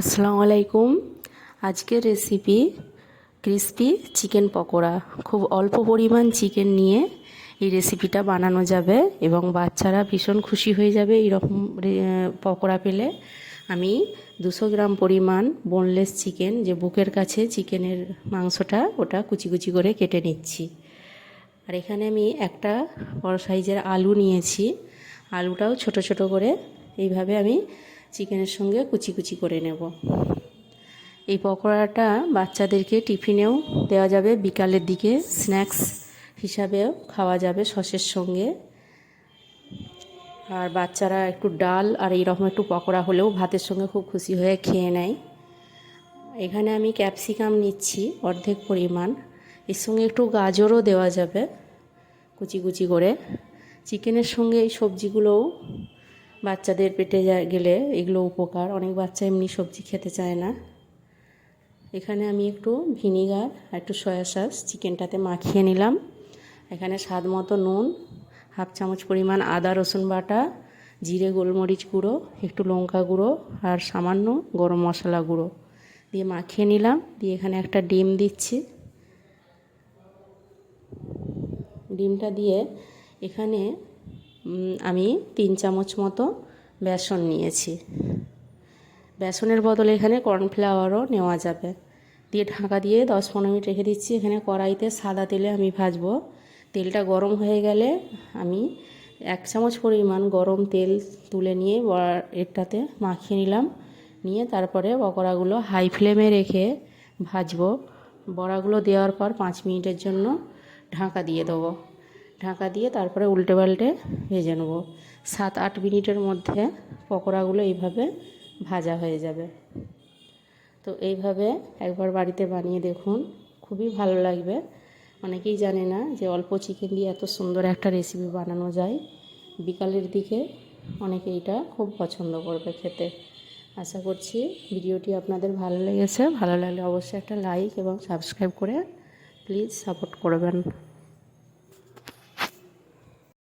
আসসালামু আলাইকুম। আজকের রেসিপি ক্রিস্পি চিকেন পকোড়া। খুব অল্প পরিমাণ চিকেন নিয়ে এই রেসিপিটা বানানো যাবে এবং বাচ্চারা ভীষণ খুশি হয়ে যাবে এইরকম পকোড়া পেলে। আমি দুশো গ্রাম পরিমাণ বোনলেস চিকেন যে বুকের কাছে চিকেনের মাংসটা, ওটা কুচি কুচি করে কেটে নিচ্ছি। আর এখানে আমি একটা বড় সাইজের আলু নিয়েছি। আলুটাও ছোট ছোট করে এইভাবে আমি চিকেনের সঙ্গে কুচি কুচি করে নেব। এই পকোড়াটা বাচ্চাদেরকে টিফিনেও দেওয়া যাবে, বিকালের দিকে স্ন্যাক্স হিসাবেও খাওয়া যাবে সসের সঙ্গে। আর বাচ্চারা একটু ডাল আর এইরকম একটু পকোড়া হলেও ভাতের সঙ্গে খুব খুশি হয়ে খেয়ে নেয়। এখানে আমি ক্যাপসিকাম নিচ্ছি, অর্ধেক পরিমাণ। এর সঙ্গে একটু গাজরও দেওয়া যাবে, কুচি কুচি করে। চিকেনের সঙ্গে এই সবজিগুলোও বাচ্চাদের পেটে গেলে এগুলো উপকার। অনেক বাচ্চা এমনি সবজি খেতে চায় না। এখানে আমি একটু ভিনিগার আর একটু সয়া সস চিকেনটাতে মাখিয়ে নিলাম। এখানে স্বাদ মতো নুন, হাফ চামচ পরিমাণ আদা, রসুন বাটা, জিরে, গোলমরিচ গুঁড়ো, একটু লঙ্কা গুঁড়ো আর সামান্য গরম মশলা গুঁড়ো দিয়ে মাখিয়ে নিলাম। দিয়ে এখানে একটা ডিম দিচ্ছি। ডিমটা দিয়ে এখানে আমি তিন চামচ মতো বেসন নিয়েছি। বেসনের বদলে এখানে কর্নফ্লাওয়ারও নেওয়া যাবে। দিয়ে ঢাকা দিয়ে দশ পনেরো মিনিট রেখে দিচ্ছি। এখানে কড়াইতে সাদা তেলে আমি ভাজবো। তেলটা গরম হয়ে গেলে আমি এক চামচ পরিমাণ গরম তেল তুলে নিয়ে এটাতে মাখিয়ে নিলাম। নিয়ে তারপরে পকোড়াগুলো হাই ফ্লেমে রেখে ভাজবো। বড়াগুলো দেওয়ার পর পাঁচ মিনিটের জন্য ঢাকা দিয়ে দেবো। ঢাকা দিয়ে তারপরে উল্টে পাল্টে ভেজে নেব। সাত, আট মিনিটের মধ্যে পকোড়াগুলো এইভাবে ভাজা হয়ে যাবে। তো এইভাবে একবার বাড়িতে বানিয়ে দেখুন, খুবই ভালো লাগবে। অনেকেই জানে না যে অল্প চিকেন দিয়ে এত সুন্দর একটা রেসিপি বানানো যায়। বিকালের দিকে অনেকে এটা খুব পছন্দ করবে খেতে। আশা করছি ভিডিওটি আপনাদের ভালো লেগেছে। ভালো লাগলে অবশ্যই একটা লাইক এবং সাবস্ক্রাইব করে প্লিজ সাপোর্ট করবেন।